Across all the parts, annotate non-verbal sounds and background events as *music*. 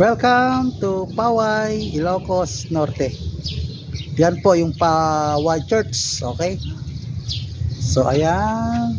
Welcome to Paway, Ilocos Norte. Yan po yung Paway Church, okay? So ayan.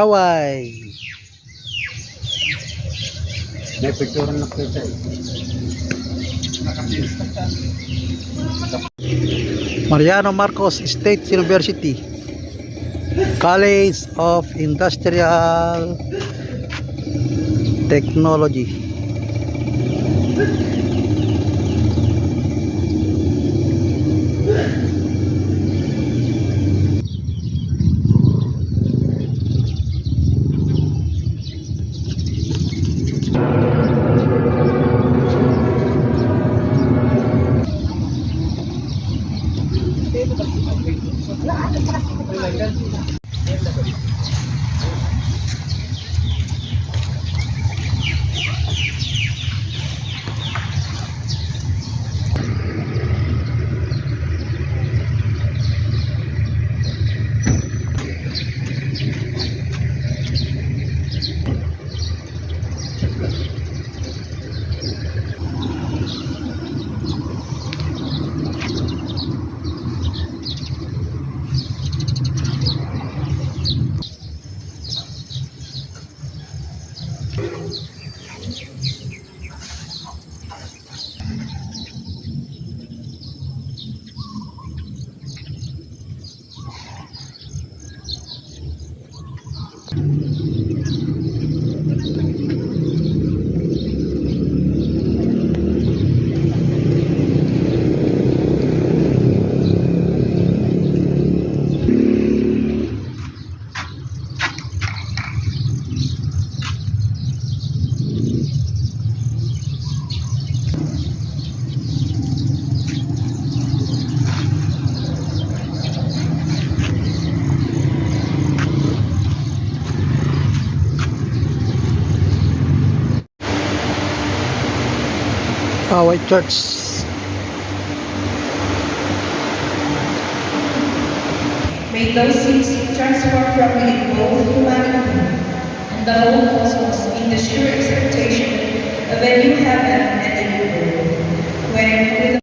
Paway. May picture na kita eh. Mariano Marcos State University. College of Industrial Technology. Paway Church. May those sins transform from within both humanity and the whole cosmos in the sure expectation of a new heaven and a new earth, when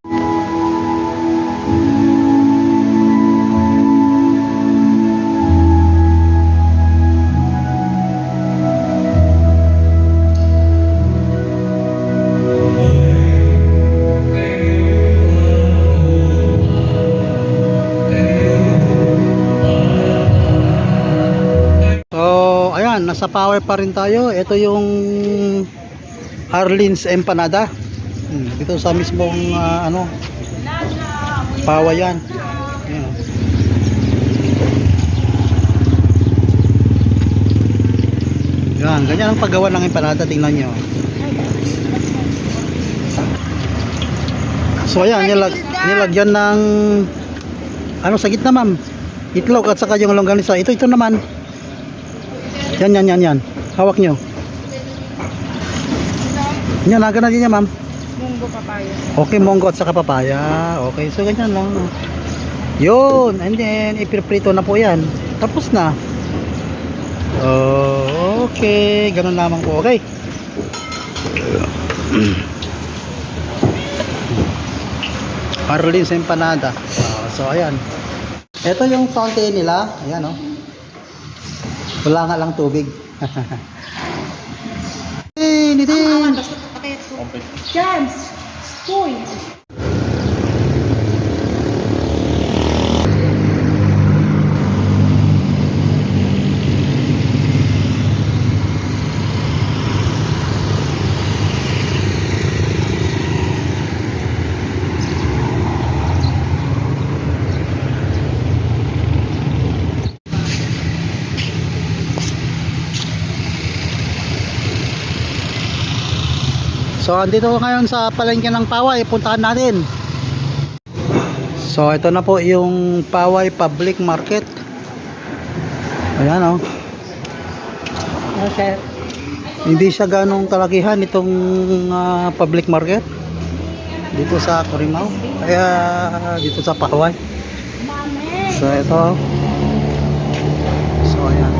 nasa power pa rin tayo. Ito yung Arlene's Empanada. Hmm, Dito sa mismong ah, ano, Paway yan. Yan, ganyan ang paggawa ng empanada, tingnan nyo. So ayan, nilag nilagyan ng ano sa gitna ma'am? Itlog at saka yung longganisa. Ito, ito naman. Yan, yan, yan, yan. Hawak nyo. Yan, aga na din yan, ma'am. Munggo papaya. Okay, monggo at saka papaya. Okay, so ganyan lang. Yun, and then, ipiprito na po yan. Tapos na. Oh, okay. Ganun lamang po. Okay. *clears throat* Arlene's Empanada. Ah, so, ayan. Ito yung fountain nila. Ayan, oh. Wala nga lang tubig. Din. Chance! Spoy! So, andito ko ngayon sa palengke ng Paway. Puntahan natin. So, ito na po yung Paway Public Market. Ayan, oh. Sir? Hindi siya ganong kalakihan itong ah, public market dito sa Corimao. Kaya dito sa Paway. So, ito. So, ayan.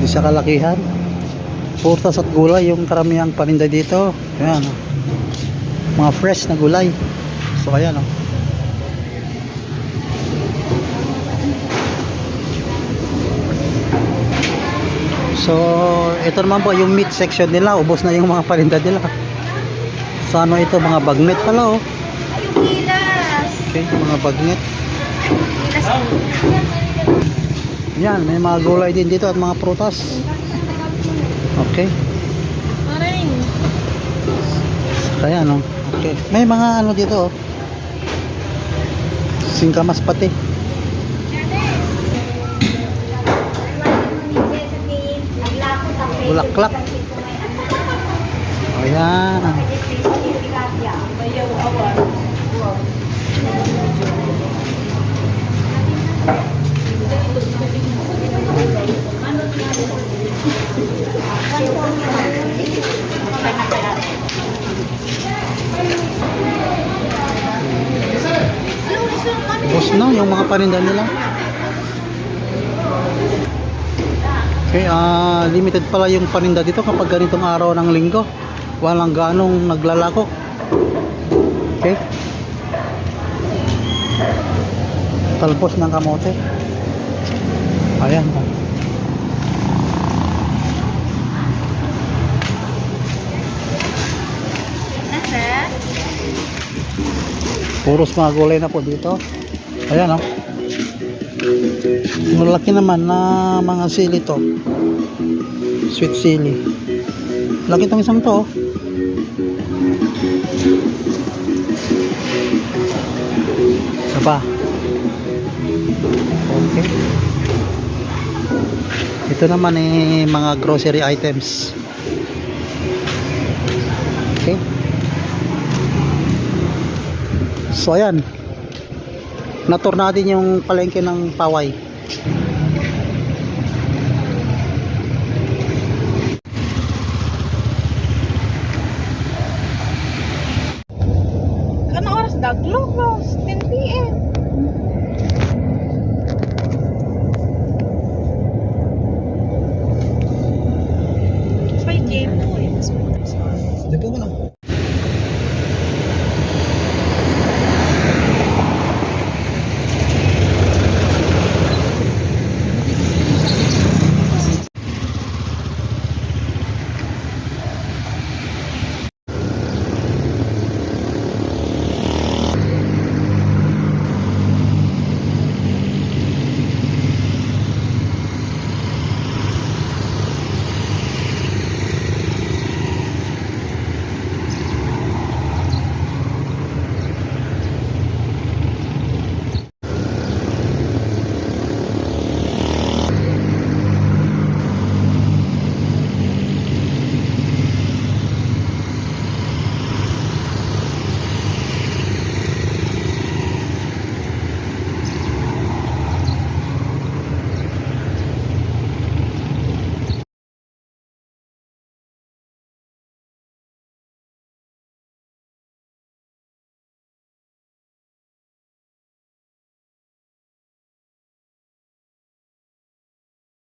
Hindi siya kalakihan. Purtas at gulay yung karamihang paninda dito. Ayan. oh. Mga fresh na gulay. So, ayan. Oh. So, ito naman po yung meat section nila. Ubos na yung mga paninda nila. So, ano ito? Mga bagnet pala, oh. Okay, mga bagnet. Yan, may mga gulay din dito at mga prutas. Okay. Maring. Kaya no. Okay. May mga ano dito oh. Singkamas pati. Bulaklak. Ayan. Bayaw Ubos na yung mga paninda nila. Okay, ah limited pala yung paninda dito kapag ganitong araw ng linggo. Walang ganong naglalako. Okay. Talbos ng kamote. Ayan. oh. Puros mga gulay na po dito. Ayan oh. Malaki naman na mga sili to. Sweet sili. Laki tong isang to. oh. Isa pa. Okay. Ito naman eh mga grocery items. Okay. So ayan. Natur natin yung palengke ng Paway.